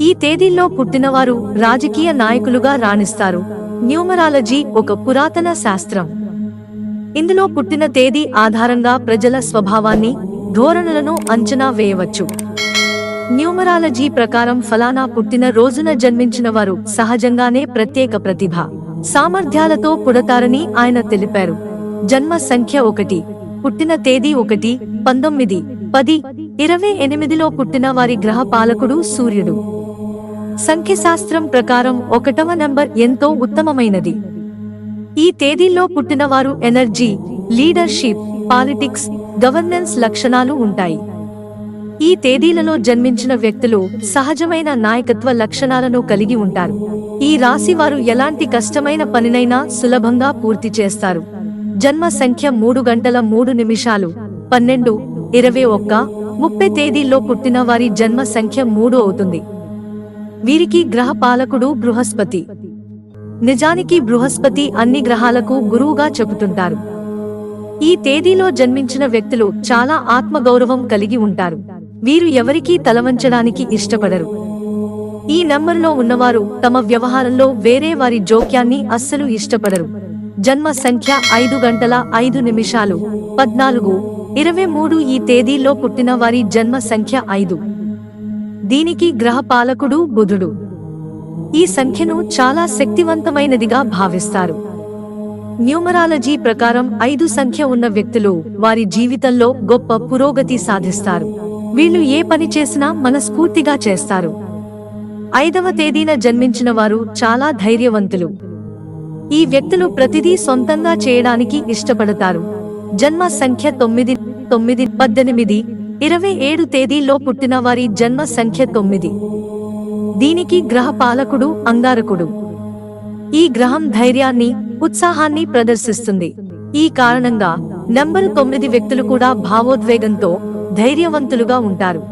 ఈ తేదీల్లో పుట్టినవారు రాజకీయ నాయకులుగా రాణిస్తారు. న్యూమరాలజీ ఒక పురాతన శాస్త్రం. ఇందులో పుట్టిన తేదీ ఆధారంగా ప్రజల స్వభావాన్ని ధోరణులను అంచనా వేయవచ్చు. న్యూమరాలజీ ప్రకారం ఫలానా పుట్టిన రోజున జన్మించిన వారు సహజంగానే ప్రత్యేక ప్రతిభ సామర్థ్యాలతో పుడతారని ఆయన తెలిపారు. జన్మ సంఖ్య ఒకటి పుట్టిన తేదీ ఒకటి పంతొమ్మిది పది ఇరవై ఎనిమిదిలో పుట్టిన వారి గ్రహ పాలకుడు సూర్యుడు. సంఖ్యశాస్త్రం ప్రకారం ఒకటవ నంబర్ ఎంతో ఉత్తమమైనది. ఈ తేదీల్లో పుట్టినవారు ఎనర్జీ లీడర్షిప్ పాలిటిక్స్ గవర్నెన్స్ లక్షణాలు ఉంటాయి. ఈ తేదీలలో జన్మించిన వ్యక్తులు సహజమైన నాయకత్వ లక్షణాలను కలిగి ఉంటారు. ఈ రాశి వారు ఎలాంటి కష్టమైన పనినైనా సులభంగా పూర్తి చేస్తారు. జన్మ సంఖ్య మూడు గంటల మూడు నిమిషాలు పన్నెండు ఇరవై ఒక్క ముప్పై తేదీల్లో పుట్టిన వారి జన్మ సంఖ్య మూడు అవుతుంది. వీరికి గ్రహ పాలకుడు బృహస్పతి. నిజానికి బృహస్పతి అన్ని గ్రహాలకు గురువుగా చెబుతుంటారు. ఈ తేదీలో జన్మించిన వ్యక్తులు చాలా ఆత్మగౌరవం కలిగి ఉంటారు. వీరు ఎవరికీ తలవంచడానికి ఇష్టపడరు. ఈ నంబరులో ఉన్నవారు తమ వ్యవహారంలో వేరే వారి జోక్యాన్ని అస్సలు ఇష్టపడరు. జన్మ సంఖ్య ఐదు గంటల ఐదు నిమిషాలు. పద్నాలుగు ఇరవై మూడు ఈ తేదీలో పుట్టిన వారి జన్మ సంఖ్య ఐదు. దీనికి గ్రహపాలకుడు బుధుడు. ఈ సంఖ్యను చాలా శక్తివంతమైనదిగా భావిస్తారు. న్యూమరాలజీ ప్రకారం ఐదు సంఖ్య ఉన్న వ్యక్తులు వారి జీవితంలో గొప్ప పురోగతి సాధిస్తారు. వీళ్ళు ఏ పని చేసినా మనస్ఫూర్తిగా చేస్తారు. ఐదవ తేదీన జన్మించిన వారు చాలా ధైర్యవంతులు. ఈ వ్యక్తులు ప్రతిదీ సొంతంగా చేయడానికి ఇష్టపడతారు. జన్మ సంఖ్య తొమ్మిది తొమ్మిది పద్దెనిమిది ఇరవై ఏడు తేదీలో పుట్టిన వారి జన్మ సంఖ్య తొమ్మిది. దీనికి గ్రహ పాలకుడు అంగారకుడు. ఈ గ్రహం ధైర్యాన్ని ఉత్సాహాన్ని ప్రదర్శిస్తుంది. ఈ కారణంగా నంబరు తొమ్మిది వ్యక్తులు కూడా భావోద్వేగంతో ధైర్యవంతులుగా ఉంటారు.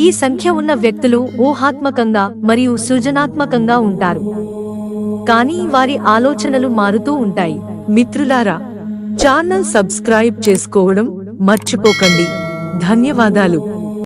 ఈ సంఖ్య ఉన్న వ్యక్తులు ఊహాత్మకంగా మరియు సృజనాత్మకంగా ఉంటారు. కానీ వారి ఆలోచనలు మారుతూ ఉంటాయి. మిత్రులారా ఛానల్ సబ్స్క్రైబ్ చేసుకోవడం మర్చిపోకండి. ధన్యవాదాలు.